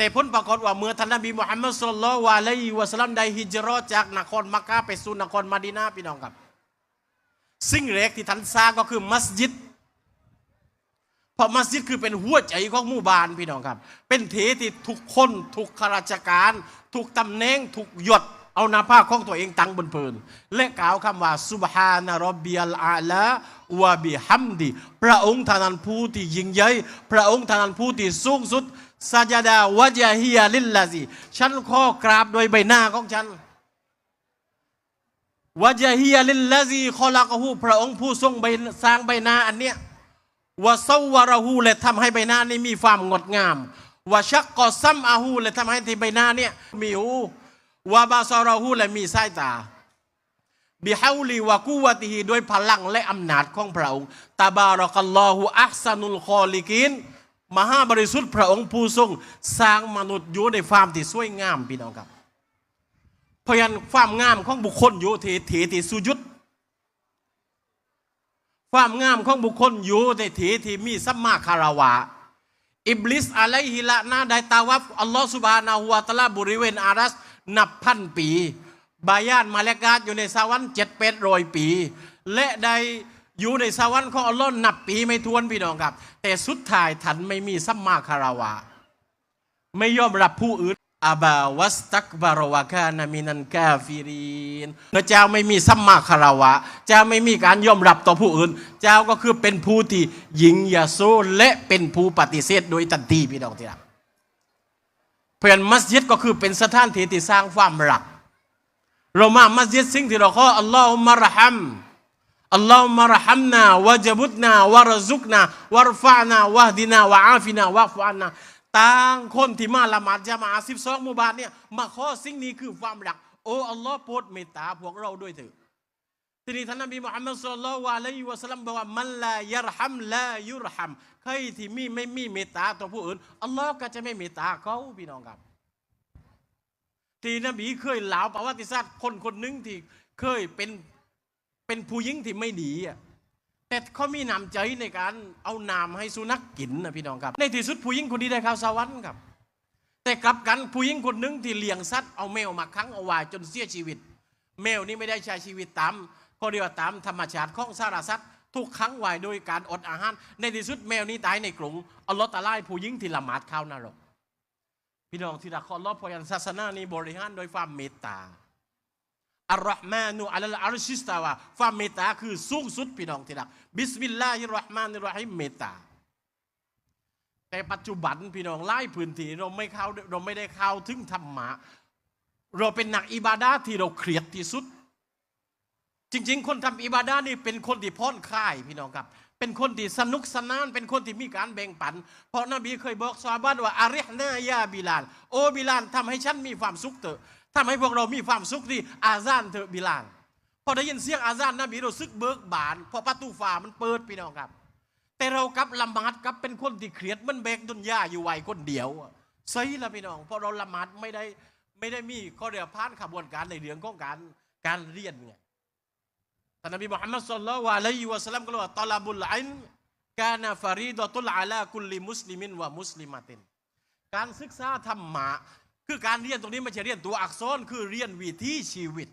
แต่ผลปรากฏว่าเมื่อท่านนบีมุฮัมมัดสุลลัลลอฮุอะลัยวะสลัมได้ฮิจราะห์จากนครมักกะไปสู่นครมะดีนะห์พี่น้องครับ สิ่งแรกที่ท่านสร้างก็คือมัสยิดเพราะมัสยิดคือเป็นหัวใจของหมู่บ้านพี่น้องครับ เป็นเทที่ทุกคนทุกข้าราชการ ทุกตำแหน่งทุกหยดเอาหนาภาคของตัวเองตั้งบนเพลินและกล่าวคำว่าซุบฮานะรอบบิยัลอาลาวะบิฮัมดี พระองค์ท่านันผู้ที่ยิ่งใหญ่พระองค์ท่านันผู้ที่สูงสุด ซาจดาวะจาฮิยาลิลลาซีฉันขอกราบโดยใบหน้าของฉันวะจาฮิยาลิลลาซีคอลักหูพระองค์ผู้ทรงใบสร้างใบหน้าอันเนี้ยวะซาวะรหูและทำให้ใบหน้านี้มีความงดงามวะชักกอซัมอาหูและทำให้ที่ใบหน้าเนี่ยมีหูวะบาซารหูและมีสายตาบิฮาวลีวะกุวะติฮีด้วยพลังและอำนาจของพระองค์ตาบารักัลลอฮุอัพซานุลคอลิกิน มหาบริสุทธิ์พระองค์ผู้ทรงสร้างมนุษย์อยู่ในความที่สวยงามพี่น้องครับเพราะฉะนั้นความงามของบุคคลอยู่ที่ที่ที่สุยุดความงามของบุคคลอยู่ในที่ที่มีสัมมาคารวะอิบลิสอะไลฮิละนาได้ตาวัฟอัลลอฮฺสุบานาหัวตะลาบริเวณอารัส นับพันปี บายานมาเลกาตอยู่ในสวรรค์เจ็ดเป็ดรอยปี และได้ อยู่ในสวรรค์ของอัลลอฮ์นับปีไม่ทวนพี่น้องครับ แต่สุดท้ายท่านไม่มีสัมมาคารวะ ไม่ยอมรับผู้อื่นอาบาวัสตักบารวะกานามินันกาฟิรินพระเจ้าไม่มีสัมมาคารวะ เจ้าไม่มีการยอมรับต่อผู้อื่น เจ้าก็คือเป็นผู้ที่หญิงยาโซและเป็นผู้ปฏิเสธโดยทันทีพี่น้องที่รักเพื่อนมัสยิดก็คือเป็นสถานที่ที่สร้างความรักเรามามัสยิดสิ่งที่เราขออัลลอฮุมะรฮัม อัลลอฮุมะระฮัมนาวะจบุตนาวะรซุกนาวะรฟะนาวะดินาวะอาฟินาวะฟะนาต่างคนที่มาละหมาดจะมาสิบสองมุบาทเนี่ยมาข้อสิ่งนี้คือความรัก โอ้อัลลอฮ์โปรดเมตตาพวกเราด้วยเถิดทีนี้ท่านนบีมุฮัมมัดสุลลัลลอฮุอะลัยวะสลลัมบอกว่ามันลายรฮัมลายุรฮัมใครที่มีไม่มีเมตตาต่อผู้อื่นอัลลอฮ์ก็จะไม่เมตตาเขาพี่น้องครับ ที่นบีเคยเล่าประวัติศาสตร์คนคนหนึ่งที่เคยเป็น เป็นผู้หญิงที่ไม่ดีอะแต่เขามีน้ำใจในการเอาน้ำให้สุนัขกินนะพี่น้องครับ ในที่สุดผู้หญิงคนนี้ได้ข้าสวรรค์ครับ แต่กลับกันผู้หญิงคนหนึ่งที่เลี้ยงสัตว์เอาแมวมาขังเอาไว้จนเสียชีวิต แมวนี้ไม่ได้ใช้ชีวิตตามเขาเรียกว่าตามธรรมชาติของสารสัตว์ถูกขังไว้โดยการอดอาหาร ในที่สุดแมวนี้ตายในกรงเอาลอตตาไล่ผู้หญิงที่ละหมาดข้าวนรกพี่น้องที่รักขอรอบพยันศาสนานี้บริหารโดยความเมตตา อัลลอฮ์มานุอัลลอฮ์อัลชิสตาวาความเมตตาคือสูงสุดพี่น้องที่รักบิสมิลลาฮิรเราะห์มานิรเราะฮิมเมตตา แต่ปัจจุบันพี่น้องไล่พื้นที่เราไม่เข้าเราไม่ได้เข้าถึงธรรมะ เราเป็นหนักอิบาดาที่เราเครียดที่สุด จริง ๆ คนทำอิบาดานี่เป็นคนที่พ่อนคลายพี่น้องครับ เป็นคนที่สนุกสนาน เป็นคนที่มีการแบ่งปัน เพราะนบีเคยบอกซอฮาบะห์ว่าอาริฮนายาบิลานโอบิลานทำให้ฉันมีความสุขเถอะ ทำให้พวกเรามีความสุขที่อาซานเถอะบิลานพอได้ยินเสียงอาซานนบีรู้สึกเบิกบานพราะประตูฟ้ามันเปิดพี่น้องครับ แต่เรากับละหมาดกับเป็นคนที่เครียดมันแบกดุนยาอยู่ไว้คนเดียวใช่ละพี่น้องเพราะเราละหมาดไม่ได้ไม่ได้มีข้อเรียกผ่านขบวนการในเรื่องของการการเรียนไงท่านนบีมุฮัมมัดสุลลัลวะลัยฮิวะสัลลัมก็เลยว่าตอลาบุลอิลมกานาฟารีดอตุลอาลากุลลิมุสลิมินวะมุสลิมาตินการศึกษาธรรมะ คือการเรียนตรงนี้ไม่ใช่เรียนตัวอักษรคือเรียนวิถีชีวิต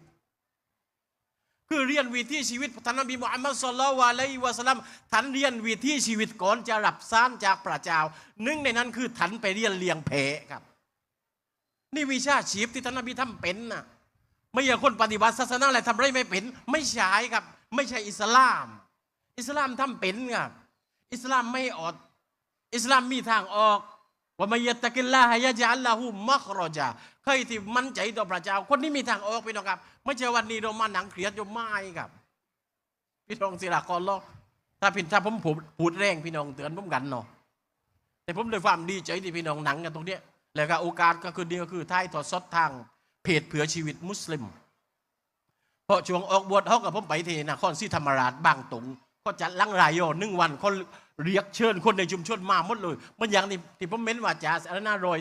คือเรียนวิถีชีวิตท่านนบีมุฮัมมัดสุลลัลวะลัยฮิวะสลัมท่านเรียนวิถีชีวิตก่อนจะรับสารจากพระเจ้าหนึ่งในนั้นคือท่านไปเรียนเลี้ยงแพะครับ นี่วิชาชีพที่ท่านนบีทำเป็นน่ะไม่ใช่คนปฏิบัติศาสนาอะไรทำไรไม่เป็น ไม่ใช่ครับ ไม่ใช่อิสลาม อิสลามทำเป็นครับอิสลามไม่อด อิสลามมีทางออก ว่าไม่ยตะกินลาฮยะจัลลาหูมักรอจาใครที่มั่นใจต่อพระเจ้า คนนี้มีทางออกพี่น้องครับ ไม่ใช่วันนี้เรามาหนังเครียดอยู่ไม่ครับ พี่น้องสิละกอลอถ้าผิดถ้าผมพูดพูดแรงพี่น้องเตือนผมกันเนาะแต่ผมด้วยความดีใจที่พี่น้องหนังกันตรงเนี้ยแล้วก็โอกาสก็คือนี่ก็คือท้ายถอดสดทางเพจเผื่อชีวิตมุสลิมเพราะช่วงออกบวชเขากับผมไปที่นครศรีธรรมราชบางตุงก็จัดลังรายโยหนึ่งวันเขา เรียกเชิญคนในชุมชนมาหมดเลย มันอย่างที่ที่ผมเม้นว่าจ่าสารน่าโรย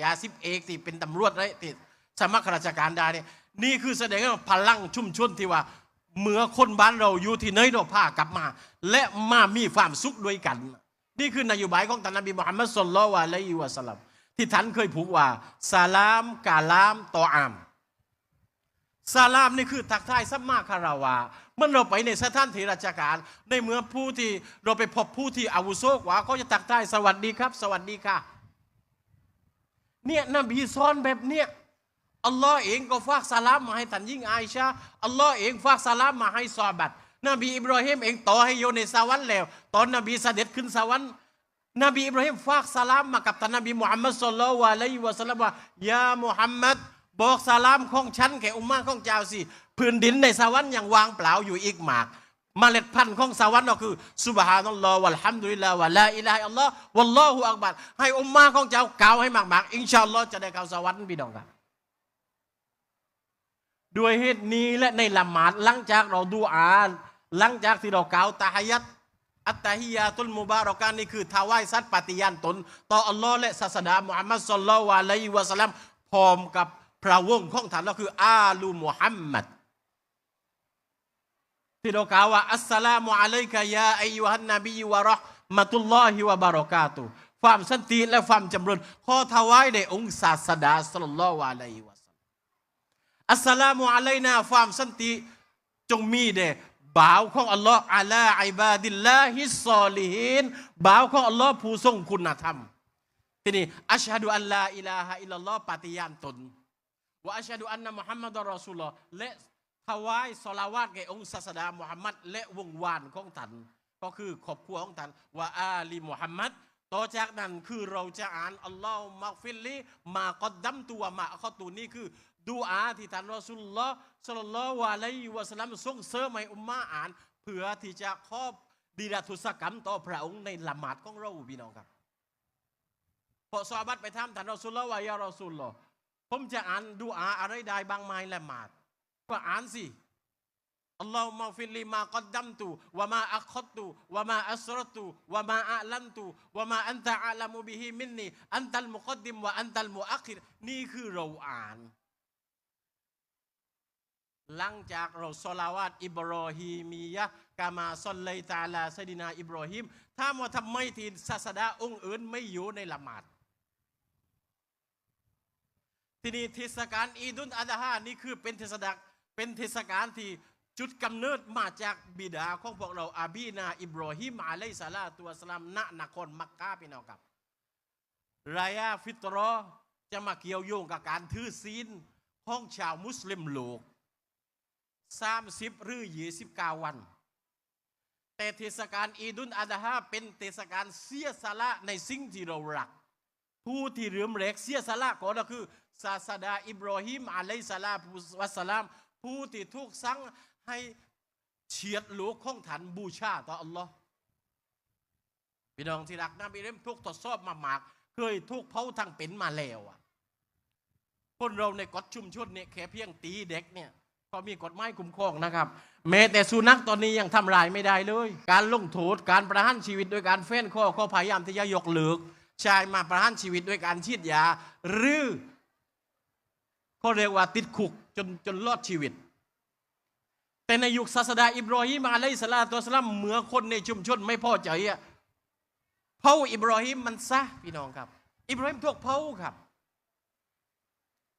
จ่าสิบเอกที่เป็นตำรวจไรที่สมัครราชการได้เนี่ยนี่คือแสดงว่าพลังชุมชนที่ว่าเมื่อคนบ้านเราอยู่ที่เนเราพากลับมา และมามีความสุขด้วยกัน นี่คือนโยบายของท่านนบีมุฮัมมัดสุลลัลวะลัยฮิวะสลัมที่ท่านเคยผูกว่าสลามกาลามตออาม สลามนี่คือทักทายสัมมาคาราวาเมื่อเราไปในสถานที่ราชการ ในเมื่อผู้ที่เราไปพบผู้ที่อาวุโสกว่าเขาจะทักทายสวัสดีครับ สวัสดีค่ะ เนี่ยนบีสอนแบบเนี้ยอัลลอฮ์เองก็ฝากสลามมาให้ท่านยิ่งอาอิชาอัลลอฮ์เองฝากสลามมาให้ซอบัตนบีอิบราฮิมเองต่อให้โยในสวรรค์แล้ว ตอนนบีเสด็จขึ้นสวรรค์นบีอิบราฮิมฝากสลามมากับท่านนบีมุฮัมมัดสุลลัลวะลัยฮิวะสัลลัมว่ายามุฮัมมัด บอกสลามของฉันแก่อุมมะของเจ้าสิพื้นดินในสวรรค์ยังวางเปล่าอยู่อีกหมากเมล็ดพันธุ์ของสวรรค์ก็คือสุบฮานัลลอฮ์วัลฮัมดุลิลลาฮ์วะลาอิลาฮะอัลลอฮ์วัลลอฮุอักบัรให้อุมมะของเจ้าเก่าให้มากๆอินชาอัลลอฮ์จะได้เข้าสวรรค์พี่น้องครับ ด้วยเหตุนี้และในละหมาดหลังจากเราดูอาหลังจากที่เรากล่าวตาฮยัตอัตตาฮิยาตุลมุบารอการนี่คือทาวายสัตย์ปฏิญาณตน ต่ออัลลอฮ์และศาสดามุฮัมมัดสุลลัลวะลัยวะสัลลัมพร้อมกับ พระวงศ์ของท่านก็คือ อาลูมุฮัมมัดที่เรากล่าวว่าอัสสลามุอะลัยกะยาอายุฮันนบีวะเราะห์มะตุลลอฮิวะบารอกาตุความสันติและความจำเริญขอถวายในองค์ศาสดาสัลลัลลอฮุอะลัยฮิวะสัลลัมอัสสลามุอะลัยนาความสันติจงมีแด่บ่าวของอัลลอฮ์อะลาอิบาดิลลาฮิสซอลิฮีนบ่าวของอัลลอฮ์ผู้ทรงคุณธรรม ทีนี้อัชฮะดุอัลลาอิลาฮะอิลลัลลอฮ์ปฏิญาณตน ว่าอัชฮะดุอันนะมุฮัมมัดรอสูลลอและถวายสลาวาตแก่องค์ศาสดามุฮัมมัดและวงวานของท่านก็คือครอบครัวของท่านว่าอาลีมุฮัมมัดต่อจากนั้นคือเราจะอ่านอัลลอฮ์มักฟิลลีมากอดดัมตัวมาอัคตูนี่คือดูอาที่ท่านรอสุลลอสลลัลลอฮุอะลัยวะสลัมส่งเสริมให้อุมมะอ่าน เพื่อที่จะครอบดีดาทุสกรรมต่อพระองค์ในละหมาดของเราพี่น้องครับพอซอบัตไปทำท่านรอสุลลวายารอสุลลอ ผมจะอ่านดูอาอะไรได้บางไม้ละหมาดก็อ่านสิอัลลอฮุมะฟิลลิมากดดัมตุวะมาอัคคตุวะมาอัสรตุวะมาอะลันตุวะมาอันตะอาลามุบิฮิมินนีอันตัลมุกอดดิมวะอันตัลมุอัคิรนี่คือเราอ่าน หลังจากเราสลาวาตอิบรอฮีมียะกามาซอลไลตาลาซดินาอิบรอฮิมถ้ามาทำไมที่ศาสดาองค์อื่นไม่อยู่ในละหมาด ทีนี้เทศกาลอีดุนอาดาฮานี่คือเป็นเทศกาลเป็นเทศกาลที่จุดกำเนิดมาจากบิดาของพวกเราอาบีนา อิบรอฮิมอะลัยสลาตุวสลามณนครมักกะพี่น้องครับรายาฟิตรอจะมาเกี่ยวโยงกับการถือศีลของชาวมุสลิมโลก30หรือ29วัน แต่เทศกาลอีดุนอาดาฮาเป็นเทศกาลเสียสละในสิ่งที่เรารัก ผู้ที่เรื่มเล็กเสียสละก็คือ ศาสดาอิบรอฮิมอะลัยสลาตุวัสลาม ผู้ที่ถูกสั่งให้เฉียดโลกของฐานบูชาต่ออัลลอฮ์พี่น้องที่รักนะบิเรมทุกทดสอบมามาก เคยทุกเผาทางเป็นมาแล้วอะคนเราในกฎชุมชนเนี่ยแค่เพียงตีเด็กเนี่ยก็มีกฎหมายคุ้มครองนะครับ แม้แต่สุนัขตอนนี้ยังทำลายไม่ได้เลย การลงโทษการประหารชีวิตโดยการเฟ้นข้อข้อพยายามที่จะยกเลิกชายมาประหารชีวิตด้วยการฉีดยา หรือ เขาเรียกว่าติดคุกจนจนรอดชีวิต แต่ในยุคศาสดาอิบรอฮิมอะลัยฮิสลาตุวสลามเมื่อคนในชุมชนไม่พอใจอะเผาอิบรอฮิมมันซะพี่น้องครับ อิบรอฮิมถูกเผาครับ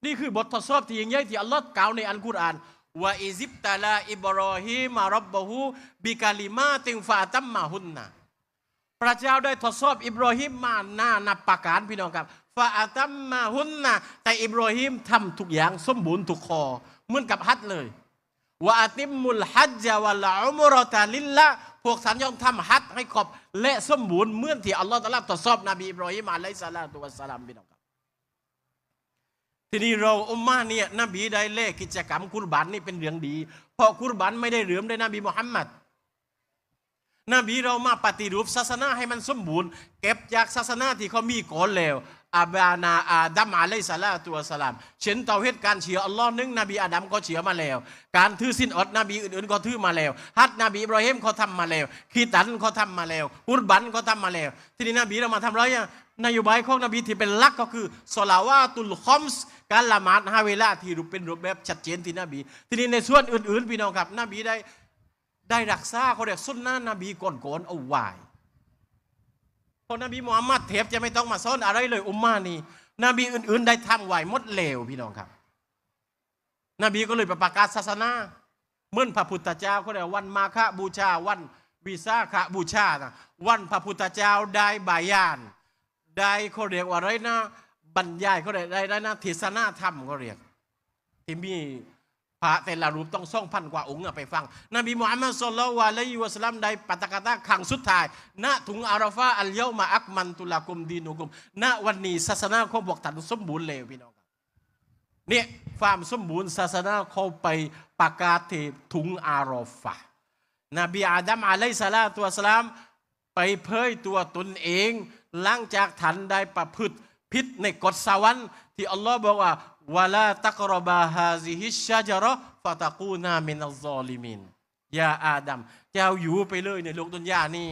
นี่คือบททดสอบที่ยิ่งใหญ่ที่อัลลอฮ์กล่าวในอัลกุรอานว่าอิซิบตาลาอิบรอฮิมารับบะฮูบิกาลิมาติงฟาตัมมาฮุนนะพระเจ้าได้ทดสอบอิบรอฮิมมาหน้านับประการพี่น้องครับ ฟาตัมมาฮุนนะแต่อิบรอฮิมทำทุกอย่างสมบูรณ์ทุกข้อเหมือนกับฮัจเลยว่าอัติมุลฮัจญะวัลอุมรอตาลิลละพวกสันยองทำฮัจให้ครบและสมบูรณ์เหมือนที่อัลลอฮ์ตรัสทดสอบนบีอิบรอฮิมอะลัยฮิสลาตุวัสลามพี่น้องครับทีนี้เราอุมมาเนี่ยนบีได้เล่กิจกรรมกุรบันนี่เป็นเรื่องดี เพราะกุรบันไม่ได้เหลือมได้นบีมุฮัมมัดนบีเรามาปฏิรูปศาสนาให้มันสมบูรณ์ เก็บจากศาสนาที่เขามีก่อนแล้ว อาบานาอาดัมอะลัยสลาตุวสลามเช่นเตาเฮ็ดการเชื่ออัลลอฮ์หนึงนบีอาดัมก็เชื่อมาแล้ว การถือสิ้นอดนบีอื่นๆก็ถือมาแล้ว ฮัดนบีอิบราฮิมเขาทำมาแล้วคีตันเขาทำมาแล้วกุรบันเขาทำมาแล้ว ทีนี้นบีเรามาทำไรยังนโยบายของนบีที่เป็นหลักก็คือสลาวาตุลคอมส์การละหมาดฮาเวลาที่รูปเป็นรูปแบบชัดเจนที่นบี ทีนี้ในส่วนอื่นๆพี่น้องครับนบีได้ได้รักษาเขาเรียกสุนนะนบีก่อนๆเอาไว้ เพราะนบีมุฮัมมัดเทบจะไม่ต้องมาสอนอะไรเลยอุมมานี่นบีอื่น ๆ ได้ทำไหวหมดเลวพี่น้องครับ นบีก็เลยประกาศศาสนาเมื่อพระพุทธเจ้าเขาเรียกว่าวันมาฆบูชาวันวิสาขบูชานะวันพระพุทธเจ้าได้บายาน ได้เขาเรียกว่าอะไรนะบรรยายเขาเรียกได้ได้นะเทศนาธรรมเขาเรียกที่มี พระแต่ละรูปต้องส่องพันกว่าองค์ไปฟัง นบีมุฮัมมัดสุลลัลวะลัยฮิวะสลัมได้ปาตกาตาครั้งสุดท้ายณถุงอาราฟาอัลเยามาอักมันตุลากุมดีนุกุมณวันนี้ศาสนาของพวกท่านสมบูรณ์แล้วพี่น้องเนี่ยความสมบูรณ์ศาสนาเขาไปประกาศที่ถุงอาราฟานบีอาดัมอะลัยสลาตุวสลามไปเผยตัวตนเอง หลังจากท่านได้ประพฤติผิดในกฎสวรรค์ที่อัลลอฮ์บอกว่า วะลาตักรบาฮาซิฮิชาจาระฟะตะกูนามินัลซอลิมินยาอาดัมเจ้าอยู่ไปเลยในโลกดุนยานี้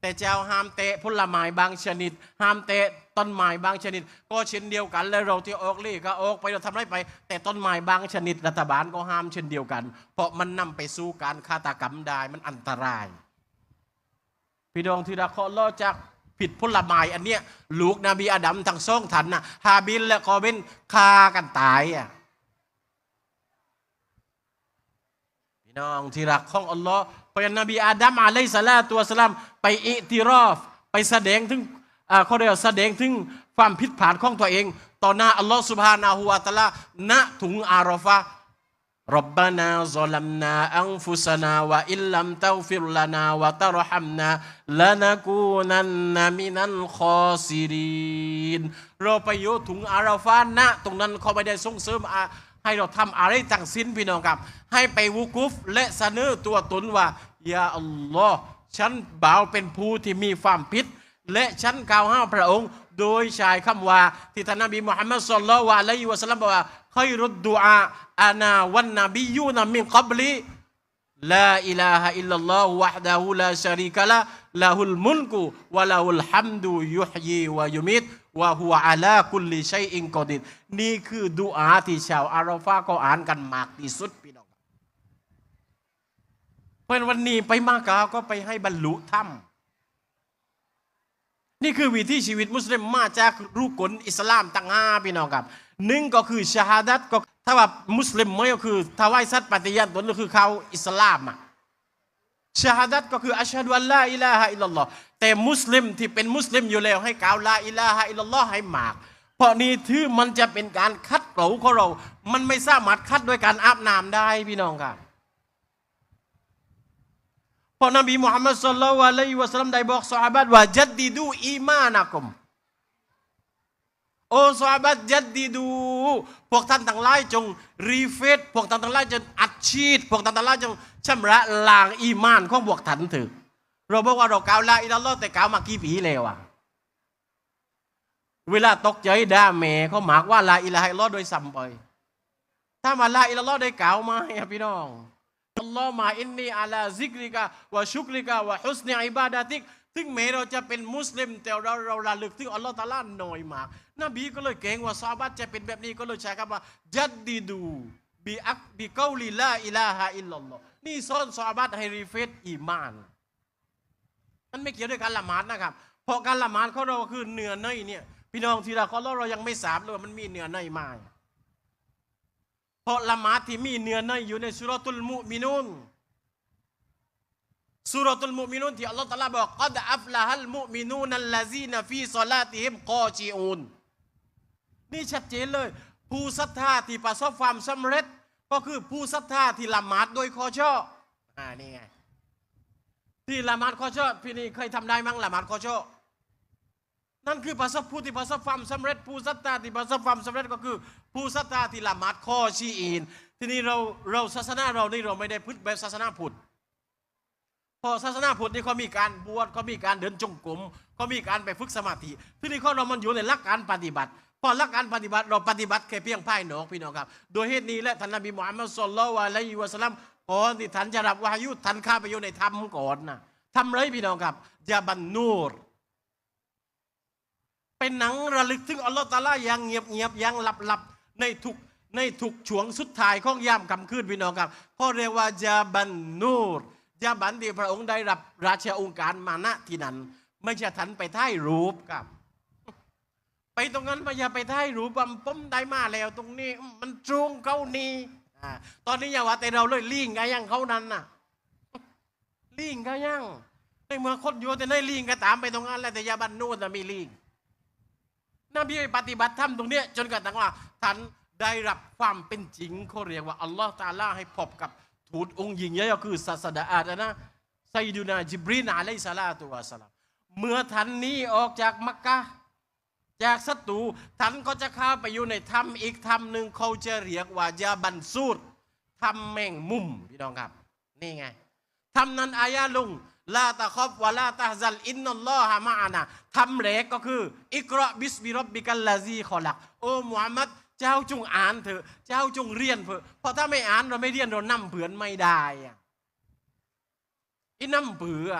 แต่เจ้าห้ามเตะผลไม้บางชนิด ห้ามเตะต้นไม้บางชนิด ก็เช่นเดียวกัน แล้วเราที่ออกเล่ก็ออกไปเราทำไรไป แต่ต้นไม้บางชนิด รัฐบาลก็ห้ามเช่นเดียวกัน เพราะมันนำไปสู่การฆาตกรรมได้มันอันตราย พี่น้องที่รักขอรอจาก ผิดผลไม้อันเนี้ยลูกนบีอาดัมทั้งสองทันนะฮาบิลและกอเบนฆ่ากันตายอะพี่น้องที่รักของอัลลอฮ์พราะฉะนั้นบีอาดัมอะลัยสลาตุวสลามไปอิติรอฟ ไปแสดงถึงอ่าเขาเรียกว่าแสดงถึงความผิดพลาดของตัวเอง ต่อหน้าอัลลอฮ์สุบฮานาหูวาตะลาณถุงอารอฟะ ربنا ظلمنا أنفسنا وإن لم تغفر لنا وترحمنا لنكونن من الخاسرين เราไปโยถุงอาราฟานะตรงนั้นเขาไม่ได้ส่งเสริมอ่ะให้เราทำอะไรต่างสิ้นพี่น้องครับ ให้ไปวุกุฟและเสนอตัวตนว่ายาอัลลอฮ์ฉันบ่าวเป็นผู้ที่มีความผิด และฉันกล่าวห้ามพระองค์ โดยใช้คำว่า ที่ท่านนบีมุฮัมมัดสุลลัลวะอะลัยฮิวะสัลลัมบอกว่า คอยรุดดูอาอานาวันนบียูนามินกับลีลาอิลาฮะอิลลัลลอฮฺวะฮดะฮูลาชาริกะละลาฮุลมุลกุวะลาฮุลฮัมดูยุฮยีวะยุมิดวะฮุอาลาคุลลิชัยอิงกอดินนี่คือดูอาที่ชาวอาราฟาก็อ่านกันมากที่สุดพี่น้องเพราะวันนี้ไปมากาก็ไปให้บรรลุธรรมนี่คือวิธีชีวิตมุสลิมมาจากรูปกลอิสลามตั้งห้าพี่น้องครับ หนึ่งก็คือชาฮาดัตก็ถ้าว่ามุสลิมไม่ก็คือถวายสัตย์ปฏิญาณตนก็คือเขาอิสลามอะชาฮาดัตก็คืออัชฮะดุอัลลาอิลาฮะอิลลัลลอฮ์แต่มุสลิมที่เป็นมุสลิมอยู่แล้วให้กล่าวลาอิลาฮะอิลลัลลอฮ์ให้มาก เพราะนี่ถือมันจะเป็นการคัดเกลาของเรา มันไม่สามารถคัดด้วยการอาบน้ำได้พี่น้องครับเพราะนบีมุฮัมมัดสุลลัลอะลัยฮิวะสัลลัมได้บอกสหายว่าจัดดีดูอีมานะกุม โอ้สหายจัดดีดู พวกท่านทั้งหลายจงรีเฟซพวกท่านทั้งหลายจงอัดฉีดพวกท่านทั้งหลายจงชำระล้างอีมานของพวกท่านถึงเราบอกว่าเรากล่าวลาอิลลอฮ์แต่กล่าวมากี่ปีแล้วอะเวลาตกใจด่าแม่เขาหมากว่าลาอิลาฮะอิลลอฮ์โดยซ้ำไป ถ้ามาลาอิลลัลอฮ์ได้กล่าวมาให้พี่น้องอัลลอฮ์มาอินนีอาลาซิกริกะวะชุกริกะวะฮุสเนอิบาดาติกถึงแม้เราจะเป็นมุสลิมแต่เราเราระลึกถึงอัลลอฮ์ตาลาหน่อยมาก นบีก็เลยเก่งว่าซาบัตจะเป็นแบบนี้ก็เลยใช้คำว่าจัดดีดูบีอักบีเกาลีลาอิลาฮะอิลลัลลอฮ์นี่สอนซาบัตให้รีเฟซอีมาน มันไม่เกี่ยวด้วยการละหมาดนะครับ เพราะการละหมาดของเราคือเนื้อในเนี่ยพี่น้องทีละข้อเรายังไม่สามเลยมันมีเนื้อในมาเพราะละหมาดที่มีเนื้อในอยู่ในสุรตุลมุมินุนสุรตุลมุมินุนที่อัลลอฮฺตรัสบอกกัดอัฟละฮัลมุมินูนัลลาซีนฟีซอลาติฮิมกอจีอูน นี่ชัดเจนเลย ผู้ศรัทธาที่ประสบความสำเร็จ ก็คือผู้ศรัทธาที่ละหมาดโดยคอชออ่านี่ไงที่ละหมาดคอชอพี่นี่เคยทำได้มั้งละหมาดคอชอนั่นคือประสบผู้ที่ประสบความสำเร็จ ผู้ศรัทธาที่ประสบความสำเร็จก็คือ ผู้ศรัทธาที่ละหมาดข้อชีอีน ทีนี้เราเราศาสนาเรานี่เราไม่ได้พึ่แบบศาสนาพุทธพอศาสนาพุทธนี่เขามีการบวชเขามีการเดินจงกรมเขามีการไปฝึกสมาธิ ทีนี้ข้อเรามันอยู่ในหลักการปฏิบัติ พอหลักการปฏิบัติเราปฏิบัติแค่เพียงภายหนอกพี่น้องครับ โดยเหตุนี้และท่านนบีมุฮัมมัดสุลลัลอะลัยฮิวะสัลลัมก่อนที่ท่านจะรับวายุท่านข้าไปอยู่ในธรรมก่อนนะทำไรพี่น้องครับยาบันนูรเป็นหนังระลึกถึงอัลลอฮฺตาลาอย่างเงียบเงียบอย่างหลับหลับๆในทุกในทุกช่วงสุดท้ายของยามค่ำคืนพี่น้องครับเขาเรียกว่าจาบันนูรจาบันที่พระองค์ได้รับราชาองค์การมาณที่นั้น ไม่ใช่ทันไปท้ายรูปครับ ตรงนั้นไปอย่าไปไท้หรูปั๊มป้มได้มาแล้วตรงนี้มันตรงเขานี่ตอนนี้อย่าว่าแต่เราเลยลิงกันยังเขานั้นน่ะลิงก็ยังในเมื่อคนอยู่แต่ในลิงก็ตามไปตรงนั้นแหละแต่ยาบันนู่นนะมีลิงนบีปฏิบัติธรรมตรงเนี้ยจนกระทั่งว่าท่านได้รับความเป็นจริงเขาเรียกว่าอัลลอฮฺตาลาให้พบกับทูตองค์หญิงใหญ่ก็คือศาสดาอาดนะไซยูนาจิบรีนอะลัยฮิสสลาตุวสลามเมื่อท่านนี้ออกจากมักกะ จากศัตรูท่านก็จะเข้าไปอยู่ในถ้ำอีกถ้ำหนึ่งเขาจะเรียกว่ายาบันสูดถ้ำแมงมุมพี่น้องครับ นี่ไงทำนั้นอายาลุงลาตะคอบวะลาตะซัลอินนัลลอฮะมะอานะทำแรกก็คือ อิกราบิสมิรบบิกัลลาซีขอลัก โอ้มุฮัมมัดเจ้าจงอ่านเถอะ เจ้าจงเรียนเถอะเพราะถ้าไม่อ่านเราไม่เรียนเรานำเผือนไม่ได้อะอีนำเผือ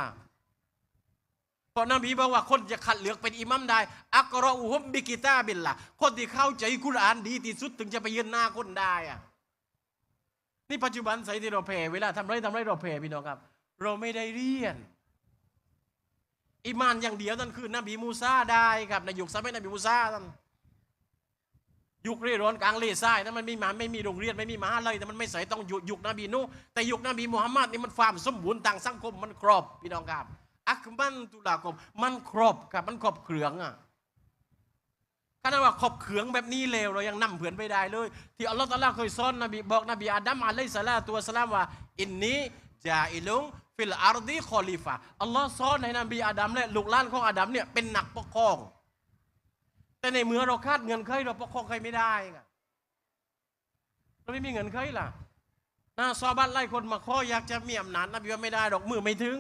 ราะนบีบอกว่าคนจะขัดเลือกเป็นอิมัมได้ อักรออุฮุบบิกิตาบิลละคนที่เข้าใจกุรานดีที่สุดถึงจะไปยืนหน้าคนได้อะนี่ปัจจุบันใส่ที่เราแผ่เวลาทำไรทำไรเราแผ่พี่น้องครับ เราไม่ได้เรียน อิมานอย่างเดียวนั่นคือนบีมูซาได้ครับในยุคสมัยนบีมูซานั่นยุคเร่ร่อนกลางเลทรายนั้นมันไม่มาไม่มีโรงเรียนไม่มีมหาลัยแต่มันไม่ใส่ต้องยุคยุคนบีนูแต่ยุคนบีมูฮัมมัดนี่มันความสมบูรณ์ทางสังคมมันครอบพี่น้องครับ อักมันตุลาคมมันครอบครับมันครอบเครื่องอะขนาดว่าขอบเขืองแบบนี้เลวเรายังนำเผือนไม่ได้เลย ที่อัลลอฮฺตะลาเคยสอนนบีบอกนบีอาดัมอะลัยสลาตุวสลามว่า อินนี้จาอิลุงฟิลอาร์ดีคอลิฟะอัลลอฮ์สอนให้นบีอาดัมและลูกหลานของอาดัมเนี่ยเป็นหนักปกครอง แต่ในเมื่อเราคาดเงินเคยเราปกครองใครไม่ได้ไงเราไม่มีเงินเคยล่ะนะซอบัตไล่คนมาข้ออยากจะมีอำนาจนบีว่าไม่ได้ดอกมือไม่ถึง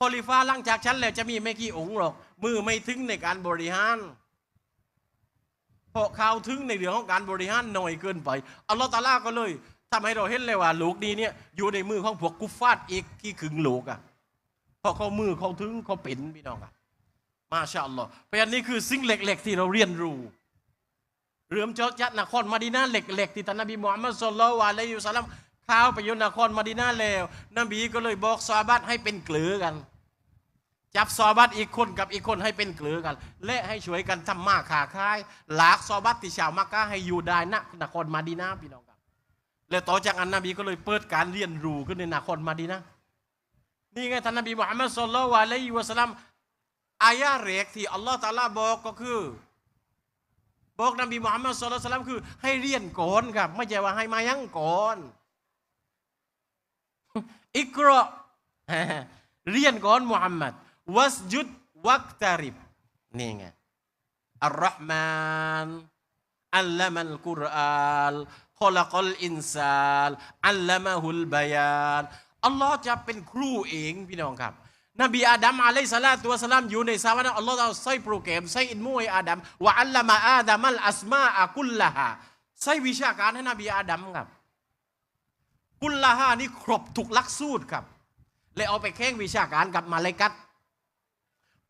คอลิฟ้าหลังจากฉันแล้วจะมีไม่กี่องค์หรอก มือไม่ถึงในการบริหารเพราะข่าวถึงในเรื่องของการบริหารหน่อยเกินไปอัลลอฮฺตาลาก็เลยทำให้เราเห็นเลยว่าลูกดีเนี่ยอยู่ในมือของพวกกุฟฟาดอีกกี่ขึงลูกอะเพราะเขามือเขาถึงเขาเป็นพี่น้องอะมาชาอัลลอฮ์เพราะฉะนั้นนี่คือสิ่งเล็กๆที่เราเรียนรู้เรื่มเจาะจัดนครมาดีนาเหล็กๆที่ท่านนบีมุฮัมมัดสุลลัลวะลัยฮิวะสัลลัมข้าวไปยู่นครมาดีนาแล้ว นบีก็เลยบอกซาบัตให้เป็นเกลือกัน จับซอบัตอีกคนกับอีกคนให้เป็นเกลือกัน และให้ช่วยกันทำมาขาขาย หลากซอบัตที่ชาวมักกะให้อยู่ได้ณนครมาดีนาพี่น้องครับ แล้วต่อจากนั้นนบีก็เลยเปิดการเรียนรู้ขึ้นในนครมาดีนานี่ไงท่านนบีมุฮัมมัดสุลลัลวะลัยฮิวะสัลลัมอายะห์แรกที่อัลลอฮฺตาลาบอกก็คือ บอกนบีมุฮัมมัดสุลลัลสลัมคือ ให้เรียนก่อนครับ ไม่ใช่ว่าให้มายังก่อน อิกรอเรียนก่อนมุฮัมมัด วัสยุดวักตาริบนี่ไงอัลรอฮ์มานอัลลัมัลกุรอานขลักลอินซาลอัลลัมะฮุลบายานอัลลอฮ์จะเป็นครูเองพี่น้องครับ นบีอาดัมอะลัยสลาตุวะสลามอยู่ในสวรรค์อัลลอฮ์เอาใส่โปรแกรมใส่อินมูให้อาดัมวะอัลลัมะอาดัมัลอัสมาอะกุลละฮาใส่วิชาการให้นบีอาดัมครับ กุลละฮานี่ครบทุกลักสูตรครับ เลยเอาไปแข่งวิชาการกับมาเลกัต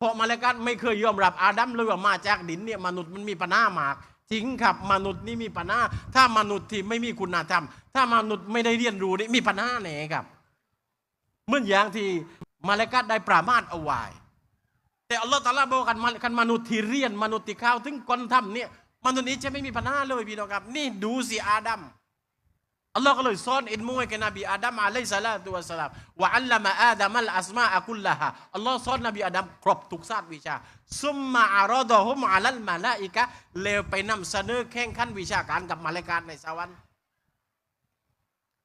เพราะมาเลกัตไม่เคยยอมรับอาดัมเลยว่ามาจากดินเนี่ยมนุษย์มันมีปัญหามากจริงครับมนุษย์นี่มีปัญหาถ้ามนุษย์ที่ไม่มีคุณธรรม ถ้ามนุษย์ไม่ได้เรียนรู้นี่มีปัญหาแน่ครับเมื่ออย่างที่มาเลกัตได้ปรามาสเอาไว้แต่อัลลอฮฺตะอาลาบอกกันมากันมนุษย์ที่เรียนมนุษย์ที่เข้าถึงก้นถ้ำเนี่ยมนุษย์นี้จะไม่มีปัญหาเลยพี่น้องครับ นี่ดูสิอาดัม อัลลอฮ์ก็เลยสอนอินมูให้แกนบีอาดัมอะลัยฮิสลาตุวะสลามวะอัลลัมะอาดัมัลอัสมาอะกุลละฮะอัลลอฮ์สอนนบีอาดัมครบทุกศาสตร์วิชาซุมมาอารอดะฮุมอะลัลมาลาอิกะเลวไปนำเสนอแข่งขันวิชาการกับมาเลกาในสวรรค์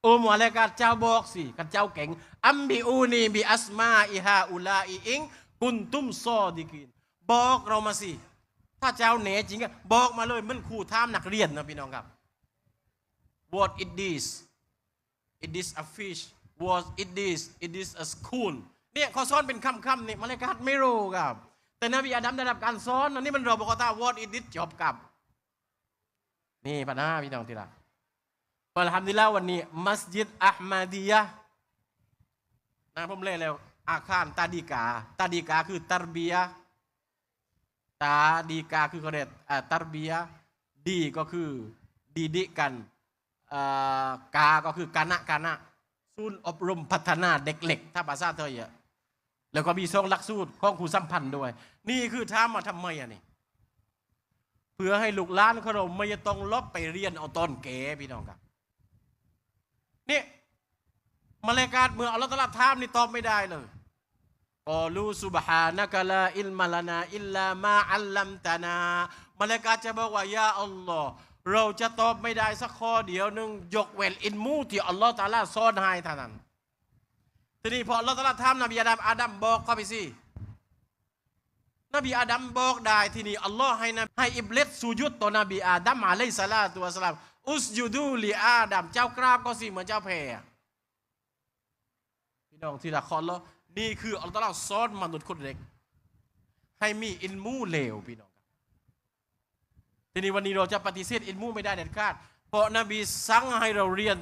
โอ้มาเลกาเจ้าบอกสิกันเจ้าเก่งอัมบิอูนีบิอัสมาอิฮาอุลาอิอิงกุนตุมซอดิกินบอกเรามาสิถ้าเจ้าเหนจริงอะบอกมาเลยมันครูท่ามนักเรียนนะพี่น้องครับ what it is it is a fish what it is it is a school เนี่ยเขาสอนเป็นคำคำนี่มาเลกัดไม่รู้ครับ แต่นบีอาดัมได้รับการสอนอันนี้มันรอบอกว่า what it is จบกับ นี่ปัญหาพี่น้องที่รักอัลฮัมดุลิลละวันนี้ มัสยิดอัลมาดียะนะผมเล่แล้ว อาคารตาดีกา ตาดีกาคือตารเบียตาดีกาคือเขาเรียกอ่าตารบียดีก็คือดีดิกัน กาก็คือคณะคณะศูนย์อบรมพัฒนาเด็กเล็ก ถ้าภาษาไทยอะแล้วก็มีทรงหลักสูตรของครูสัมพันธ์ด้วย นี่คือถามาทำไมอะนี่เพื่อให้ลูกหล้านของเราไม่ต้องลบไปเรียนเอาต้นเก๋พี่น้องครับนี่มาเลกาเมื่ออัลลอฮฺตรัสถามนี่ตอบไม่ได้เลยกอลูซุบฮานะกะลาอิลมาลานาอิลลามาอัลลัมตานามาเลกาจะบอกว่ายาอัลลอฮ์ เราจะตอบไม่ได้สักข้อเดียวหนึงยกเว้นอินมูที่อัลลอฮฺตาลาสอนให้เท่านั้นทีนี้พออัลลอฮฺตาลาถามนบีอาดัมอาดัมบอกเข้าไปสินบีอาดัมบอกได้ทีนี้อัลลอฮ์ให้นบให้อิบลิสสุยุดต่อนบีอาดัมอะลัยสลาตุวสลามอุสยุดูลีอาดัมเจ้ากราบก็สิเหมือนเจ้าแพรพี่น้องที่ละครแล้วนี่คืออัลลอฮ์ตะอาลาสอนมนุษย์คนเล็ก ให้มีอินมูเลวพี่น้อง ทีนี้วันนี้เราจะปฏิเสธอินมูไม่ได้เด็ดขาด เพราะนบีสั่งให้เราเรียน